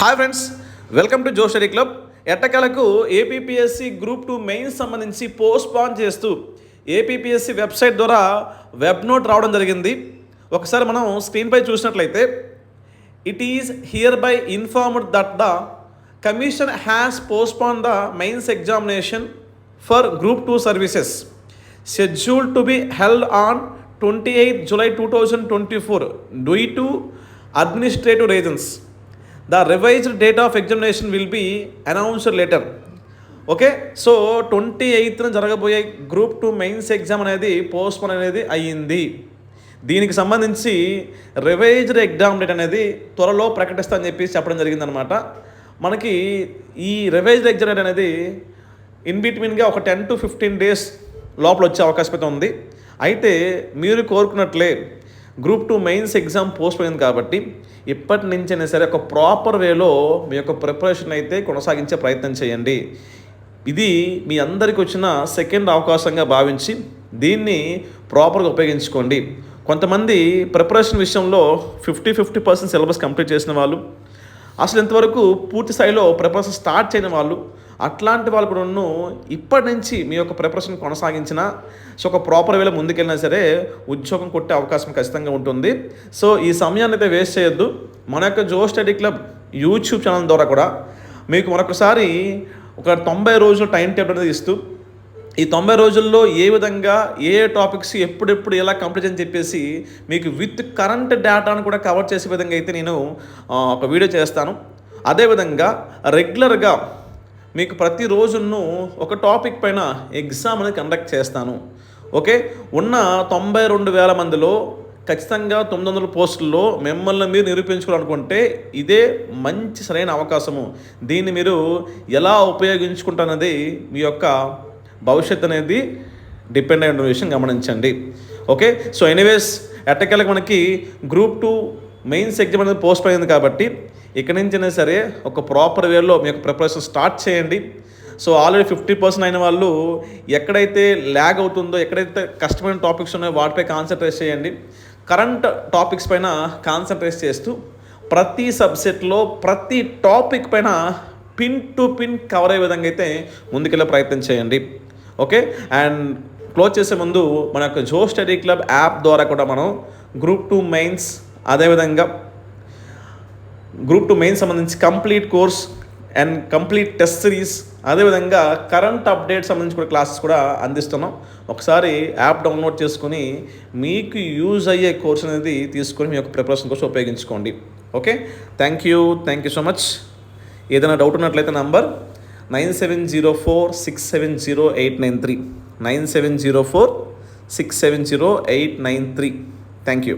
Hi friends welcome to జోషరీ club. ఎట్టకలకు APPSC group two mains సంబంధించి పోస్ట్ పాన్ చేస్తూ ఏపీపీఎస్సి వెబ్సైట్ ద్వారా వెబ్ నోట్ రావడం జరిగింది. ఒకసారి మనం స్క్రీన్పై చూసినట్లయితే it is hereby informed that the commission has postpone the mains examination for group two services schedule to be held on twenty eight July two thousand twenty four due to administrative reasons the revised date of examination will be announced later okay so twenty ఎయిత్న జరగబోయే group two mains exam అనేది postpone అనేది అయ్యింది. దీనికి సంబంధించి revised exam date అనేది త్వరలో ప్రకటిస్తా అని చెప్పేసి చెప్పడం జరిగిందనమాట మనకి ఈ రివైజ్డ్ ఎగ్జామ్ డేట్ అనేది ఇన్ బిట్వీన్గా ఒక టెన్ టు ఫిఫ్టీన్ డేస్ లోపల వచ్చే అవకాశం అయితే ఉంది. అయితే మీరు కోరుకున్నట్లే group two mains exam post అయింది కాబట్టి ఇప్పటి నుంచైనా సరే ఒక ప్రాపర్ వేలో మీ యొక్క ప్రిపరేషన్ అయితే కొనసాగించే ప్రయత్నం చేయండి. ఇది మీ అందరికి వచ్చిన సెకండ్ అవకాశంగా భావించి దీన్ని ప్రాపర్గా ఉపయోగించుకోండి. కొంతమంది ప్రిపరేషన్ విషయంలో fifty fifty percent syllabus complete చేసిన వాళ్ళు అసలు ఇంతవరకు పూర్తి స్థాయిలో ప్రిపరేషన్ స్టార్ట్ చేయని వాళ్ళు అట్లాంటి వాళ్ళు కూడా ఇప్పటి నుంచి మీ యొక్క ప్రిపరేషన్ కొనసాగించిన సో ఒక ప్రాపర్ వేలో ముందుకెళ్ళినా సరే ఉద్యోగం కొట్టే అవకాశం ఖచ్చితంగా ఉంటుంది. సో ఈ సమయాన్ని అయితే వేస్ట్ చేయొద్దు. మన యొక్క Jo study club YouTube channel ద్వారా కూడా మీకు మరొకసారి ఒక తొంభై రోజుల టైం టేబుల్ అనేది ఇస్తూ ఈ తొంభై రోజుల్లో ఏ విధంగా ఏ టాపిక్స్ ఎప్పుడెప్పుడు ఎలా కంప్లీట్ అని చెప్పేసి మీకు విత్ కరెంట్ డేటాను కూడా కవర్ చేసే విధంగా అయితే నేను ఒక వీడియో చేస్తాను. అదేవిధంగా రెగ్యులర్గా మీకు ప్రతి రోజును ఒక టాపిక్ పైన ఎగ్జామ్ అనేది కండక్ట్ చేస్తాను. ఓకే ఉన్న తొంభై రెండు వేల మందిలో ఖచ్చితంగా తొమ్మిది వందల పోస్టుల్లో మిమ్మల్ని మీరు నిరూపించుకోవాలనుకుంటే ఇదే మంచి సరైన అవకాశము. దీన్ని మీరు ఎలా ఉపయోగించుకుంటారన్నది మీ యొక్క భవిష్యత్ అనేది డిపెండ్ అయి ఉన్న విషయం గమనించండి. ఓకే? సో ఎనీవేస్ ఎట్టకెళ్ళకి మనకి గ్రూప్ టూ మెయిన్స్ ఎగ్జామ్ అనేది పోస్ట్ అయింది కాబట్టి ఇక్కడి నుంచైనా సరే ఒక ప్రాపర్ వేలో మీ యొక్క ప్రిపరేషన్ స్టార్ట్ చేయండి. సో ఆల్రెడీ ఫిఫ్టీ పర్సెంట్ అయిన వాళ్ళు ఎక్కడైతే ల్యాగ్ అవుతుందో ఎక్కడైతే కష్టమైన టాపిక్స్ ఉన్నాయో వాటిపై కాన్సన్ట్రేట్ చేయండి. కరెంట్ టాపిక్స్ పైన కాన్సన్ట్రేట్ చేస్తూ ప్రతి సబ్జెక్ట్లో ప్రతి టాపిక్ పైన పిన్ టు పిన్ కవర్ అయ్యే విధంగా అయితే ముందుకెళ్ళే ప్రయత్నం చేయండి. ఓకే? అండ్ క్లోజ్ చేసే ముందు మన యొక్క జో స్టడీ క్లబ్ యాప్ ద్వారా కూడా మనం గ్రూప్ టూ మెయిన్స్ అదేవిధంగా గ్రూప్ టూ మెయిన్ సంబంధించి complete course and complete test series అదేవిధంగా కరెంట్ అప్డేట్ సంబంధించి కూడా క్లాసెస్ కూడా అందిస్తున్నాం. ఒకసారి యాప్ డౌన్లోడ్ చేసుకొని మీకు యూజ్ అయ్యే కోర్స్ అనేది తీసుకొని మీ యొక్క ప్రిపరేషన్ కోసం ఉపయోగించుకోండి. Okay? Thank you. Thank you so much. ఏదైనా డౌట్ ఉన్నట్లయితే number nine seven zero four six seven zero eight nine three nine seven zero four six seven zero eight nine three thank you